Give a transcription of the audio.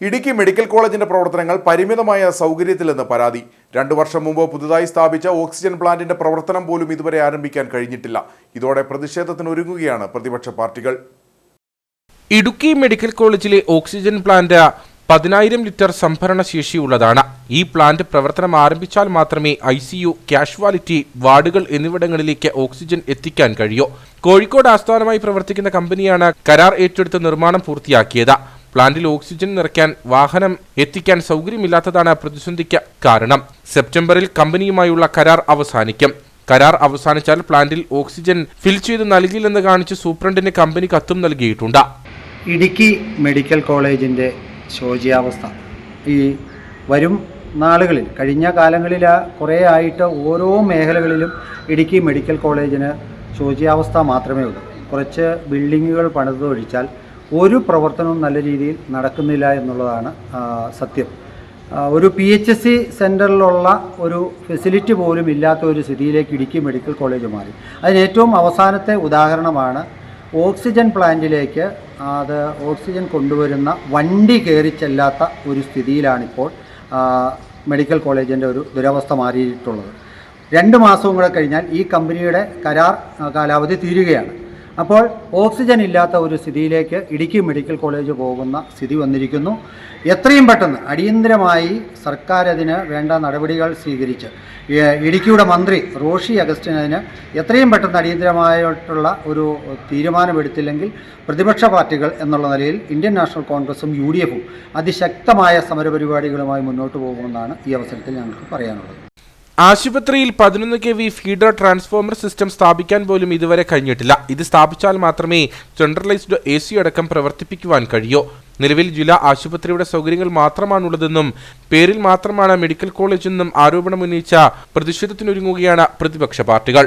Idukki medical കോളേജിന്റെ പ്രവർത്തനങ്ങൾ പരിമിതമായ സൗകര്യത്തിലെന്ന് പരാതി. രണ്ടു വർഷം മുമ്പ് പുതുതായി സ്ഥാപിച്ച ഓക്സിജൻ പ്ലാന്റിന്റെ പ്രവർത്തനം പോലും ഇതുവരെ ആരംഭിക്കാൻ കഴിഞ്ഞിട്ടില്ല. ഇതോടെ പ്രതിഷേധത്തിന് ഒരുങ്ങുകയാണ് പ്രതിപക്ഷ പാർട്ടികൾ. ഇടുക്കി മെഡിക്കൽ കോളേജിലെ ഓക്സിജൻ പ്ലാന്റ് പതിനായിരം ലിറ്റർ സംഭരണ ശേഷിയുള്ളതാണ് ഈ പ്ലാന്റ് പ്രവർത്തനം ആരംഭിച്ചാൽ മാത്രമേ ഐ സി യു കാഷ്വാലിറ്റി വാർഡുകൾ എന്നിവിടങ്ങളിലേക്ക് ഓക്സിജൻ എത്തിക്കാൻ കഴിയൂ. കോഴിക്കോട് ആസ്ഥാനമായി പ്രവർത്തിക്കുന്ന കമ്പനിയാണ് കരാർ ഏറ്റെടുത്ത് നിർമ്മാണം പൂർത്തിയാക്കിയത്. പ്ലാന്റിൽ ഓക്സിജൻ നിറയ്ക്കാൻ വാഹനം എത്തിക്കാൻ സൗകര്യമില്ലാത്തതാണ് പ്രതിസന്ധിക്ക് കാരണം. സെപ്റ്റംബറിൽ കമ്പനിയുമായുള്ള കരാർ അവസാനിക്കും. കരാർ അവസാനിച്ചാൽ പ്ലാന്റിൽ ഓക്സിജൻ ഫിൽ ചെയ്ത് നൽകില്ലെന്ന് കാണിച്ച് സൂപ്രണ്ടിന് കമ്പനി കത്തും നൽകിയിട്ടുണ്ട്. ഇടുക്കി മെഡിക്കൽ കോളേജിന്റെ ശോചിയാവസ്ഥ. ഈ വരും നാളുകളിൽ കഴിഞ്ഞ കാലങ്ങളിൽ കുറേ ആയിട്ട് ഓരോ മേഖലകളിലും ഇടുക്കി മെഡിക്കൽ കോളേജിന് ശോചിയാവസ്ഥ മാത്രമേ ഉള്ളൂ. കുറച്ച് ബിൽഡിങ്ങുകൾ പണിതൊഴിച്ചാൽ ഒരു പ്രവർത്തനവും നല്ല രീതിയിൽ നടക്കുന്നില്ല എന്നുള്ളതാണ് സത്യം. ഒരു പി എച്ച് എസ് സി സെന്ററിലുള്ള ഒരു ഫെസിലിറ്റി പോലും ഇല്ലാത്ത ഒരു സ്ഥിതിയിലേക്ക് ഇടുക്കി മെഡിക്കൽ കോളേജ് മാറി. അതിന് ഏറ്റവും അവസാനത്തെ ഉദാഹരണമാണ് ഓക്സിജൻ പ്ലാന്റിലേക്ക് അത് ഓക്സിജൻ കൊണ്ടുവരുന്ന വണ്ടി കയറി ചെല്ലാത്ത ഒരു സ്ഥിതിയിലാണിപ്പോൾ മെഡിക്കൽ കോളേജിന്റെ ഒരു ദുരവസ്ഥ മാറിയിട്ടുള്ളത്. രണ്ട് മാസവും കൂടെ കഴിഞ്ഞാൽ ഈ കമ്പനിയുടെ കരാർ കാലാവധി തീരുകയാണ്. അപ്പോൾ ഓക്സിജൻ ഇല്ലാത്ത ഒരു സ്ഥിതിയിലേക്ക് ഇടുക്കി മെഡിക്കൽ കോളേജ് പോകുന്ന സ്ഥിതി വന്നിരിക്കുന്നു. എത്രയും പെട്ടെന്ന് അടിയന്തരമായി സർക്കാർ അതിന് വേണ്ട നടപടികൾ സ്വീകരിച്ച് ഇടുക്കിയുടെ മന്ത്രി റോഷി അഗസ്റ്റിൻ അതിന് എത്രയും പെട്ടെന്ന് അടിയന്തരമായിട്ടുള്ള ഒരു തീരുമാനമെടുത്തില്ലെങ്കിൽ പ്രതിപക്ഷ പാർട്ടികൾ എന്നുള്ള നിലയിൽ ഇന്ത്യൻ നാഷണൽ കോൺഗ്രസും യു അതിശക്തമായ സമരപരിപാടികളുമായി മുന്നോട്ട് പോകുമെന്നാണ് ഈ അവസരത്തിൽ ഞങ്ങൾക്ക് പറയാനുള്ളത്. ആശുപത്രിയിൽ പതിനൊന്ന് K V feeder transformer system സ്ഥാപിക്കാൻ പോലും ഇതുവരെ കഴിഞ്ഞിട്ടില്ല. ഇത് സ്ഥാപിച്ചാൽ മാത്രമേ സെൻട്രലൈസ്ഡ് എ സി അടക്കം പ്രവർത്തിപ്പിക്കുവാൻ കഴിയൂ. നിലവിൽ ജില്ലാ ആശുപത്രിയുടെ സൗകര്യങ്ങൾ മാത്രമാണുള്ളതെന്നും പേരിൽ മാത്രമാണ് മെഡിക്കൽ കോളേജെന്നും ആരോപണമുന്നയിച്ച പ്രതിഷേധത്തിനൊരുങ്ങുകയാണ് പ്രതിപക്ഷ പാർട്ടികൾ.